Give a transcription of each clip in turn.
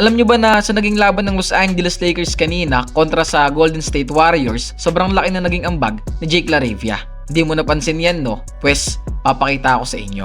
Alam nyo ba na sa naging laban ng Los Angeles Lakers kanina kontra sa Golden State Warriors, sobrang laki na naging ambag ni Jake LaRavia. Hindi mo napansin yan no? Pwes, papakita ko sa inyo.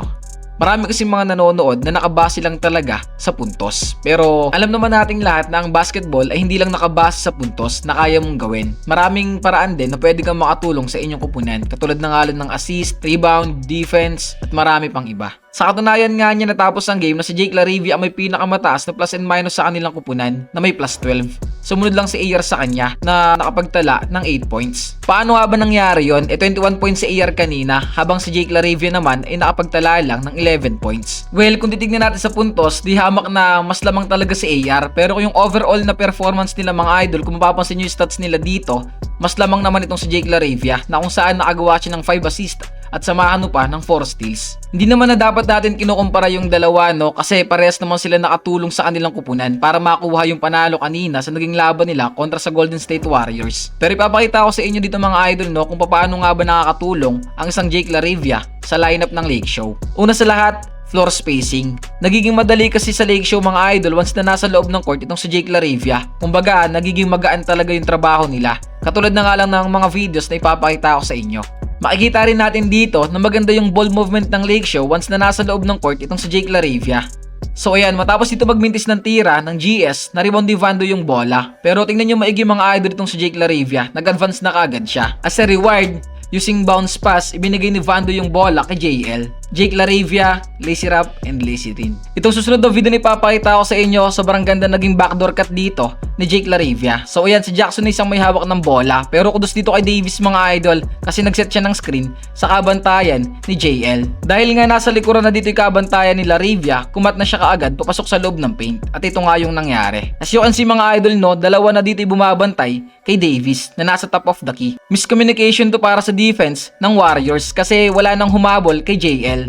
Marami kasi mga nanonood na nakabase lang talaga sa puntos. Pero alam naman nating lahat na ang basketball ay hindi lang nakabase sa puntos na kaya mong gawin. Maraming paraan din na pwede kang makatulong sa inyong kupunan katulad ng alon ng assist, rebound, defense at marami pang iba. Sa katunayan nga niya natapos ang game na si Jake LaRavia ang may pinakamataas na plus and minus sa kanilang kupunan na may plus 12. Sumunod lang si AR sa kanya na nakapagtala ng 8 points. Paano nga ba nangyari yon? E 21 points si AR kanina habang si Jake LaRavia naman ay nakapagtala lang ng 11 points. Well, kung titignan natin sa puntos, di hamak na mas lamang talaga si AR pero kung yung overall na performance nila mga idol, kung mapapansin nyo yung stats nila dito, mas lamang naman itong si Jake LaRavia na kung saan nakagawa siya ng 5 assist at samahan mo pa ng 4 steals. Hindi naman na dapat natin kinukumpara yung dalawa no kasi parehas naman sila nakatulong sa kanilang kupunan para makuha yung panalo kanina sa naging laban nila kontra sa Golden State Warriors. Pero ipapakita ko sa inyo dito mga idol no kung paano nga ba nakakatulong ang isang Jake LaRavia sa lineup ng Lake Show. Una sa lahat, floor spacing. Nagiging madali kasi sa Lake Show mga idol once na nasa loob ng court itong si Jake LaRavia. Kumbaga, nagiging magaan talaga yung trabaho nila. Katulad na nga lang ng mga videos na ipapakita ko sa inyo. Makikita rin natin dito na maganda yung ball movement ng Lake Show once na nasa loob ng court itong si Jake LaRavia. So ayan, matapos dito magmintis ng tira ng GS, na-rebound ni Vando yung bola. Pero tingnan nyo maigi mga idol itong si Jake LaRavia, nag-advance na kagad siya. As a reward, using bounce pass, ibinigay ni Vando yung bola kay JL. Jake LaRavia, Lazy Rap, and Lazy Rin. Itong susunod na video na ipapakita ko sa inyo, sobrang ganda naging backdoor cut dito ni Jake LaRavia. So ayan, si Jackson isang may hawak ng bola. Pero kudos dito kay Davis mga idol kasi nagset siya ng screen sa kabantayan ni JL. Dahil nga nasa likuran na dito yung kabantayan ni LaRavia, kumat na siya kaagad papasok sa loob ng paint. At ito nga yung nangyari. As you can see mga idol no, dalawa na dito yung bumabantay kay Davis na nasa top of the key. Miscommunication to para sa defense ng Warriors kasi wala nang humabol kay JL.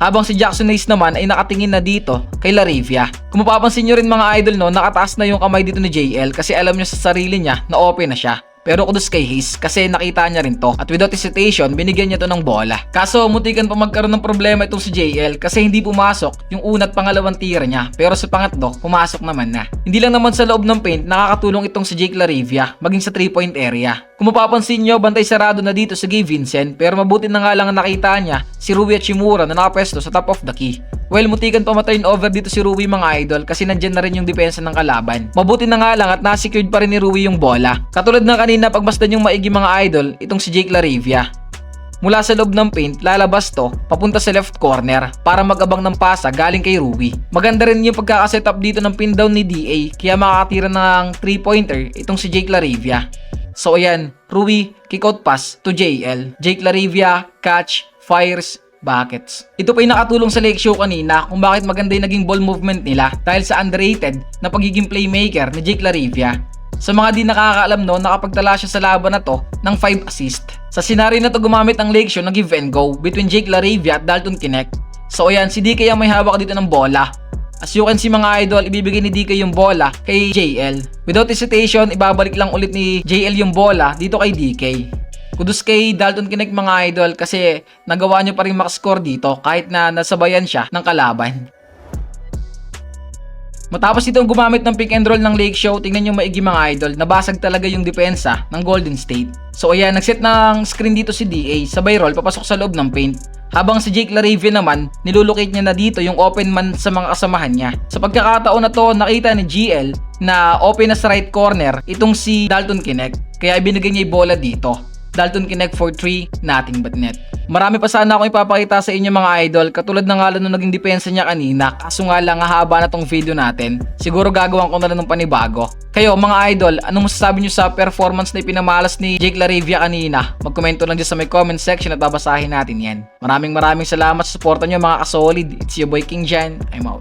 Habang si Jackson Hayes naman ay nakatingin na dito kay Laravia. Kung mapapansin nyo rin mga idol no, nakataas na yung kamay dito ni JL kasi alam nyo sa sarili niya na open na siya. Pero kudos kay Hayes kasi nakita niya rin to at without hesitation binigyan niya to ng bola. Kaso mutikan pa magkaroon ng problema itong si JL kasi hindi pumasok yung una at pangalawang tira niya pero sa pangatlo pumasok naman na. Hindi lang naman sa loob ng paint nakakatulong itong si Jake LaRavia maging sa 3 point area. Kung mapapansin nyo, bantay sarado na dito si Gabe Vincent pero mabuti na nga lang nakita niya si Rui Hachimura na nakapwesto sa top of the key. Well, mutikan pa ma-turn over dito si Rui mga idol kasi nandyan na rin yung depensa ng kalaban. Mabuti na nga lang at na-secured pa rin ni Rui yung bola. Katulad ng kanina pagmasdan yung maigi mga idol, itong si Jake LaRavia. Mula sa loob ng paint, lalabas to, papunta sa left corner para magabang ng pasa galing kay Rui. Maganda rin yung pagkakasetup dito ng pin down ni DA kaya makakatira ng 3-pointer itong si Jake LaRavia. So ayan, Rui, kick out pass to JL. Jake LaRavia, catch, fires, buckets. Ito pa yung nakatulong sa Lake Show kanina kung bakit maganda yung naging ball movement nila dahil sa underrated na pagiging playmaker ni Jake LaRavia. Sa mga di nakakaalam no, nakapagtala siya sa laban na to ng 5 assist. Sa senaryo na to gumamit ang Lake Show ng give and go between Jake LaRavia at Dalton Kinect. So ayan, si DK ang may hawak dito ng bola. As you can see mga idol, ibibigay ni DK yung bola kay JL. Without hesitation, ibabalik lang ulit ni JL yung bola dito kay DK. Kudos kay Dalton Kinect mga idol kasi nagawa nyo pa rin makascore dito kahit na nasabayan siya ng kalaban. Matapos itong gumamit ng pick and roll ng Lake Show, tingnan nyo maigi mga idol, nabasag talaga yung depensa ng Golden State. So ayan, nagset ng screen dito si DA, sabay roll, papasok sa loob ng paint. Habang si Jake LaRavia naman, nilulocate niya na dito yung open man sa mga kasamahan niya. Sa pagkakataon na to, nakita ni GL na open na sa right corner itong si Dalton Kinect. Kaya ibinigay niya yung bola dito. Dalton Kinect for 3, nothing but. Marami pa sana akong ipapakita sa inyo mga idol, katulad ng nga nung naging depensa niya kanina, kaso nga lang haba na tong video natin. Siguro gagawan ko na lang ng panibago. Kayo mga idol, anong masasabi nyo sa performance na ipinamalas ni Jake LaRavia kanina? Magkomento lang dyan sa may comment section at babasahin natin yan. Maraming maraming salamat sa suporta nyo mga kasolid. It's your boy King Jan. I'm out.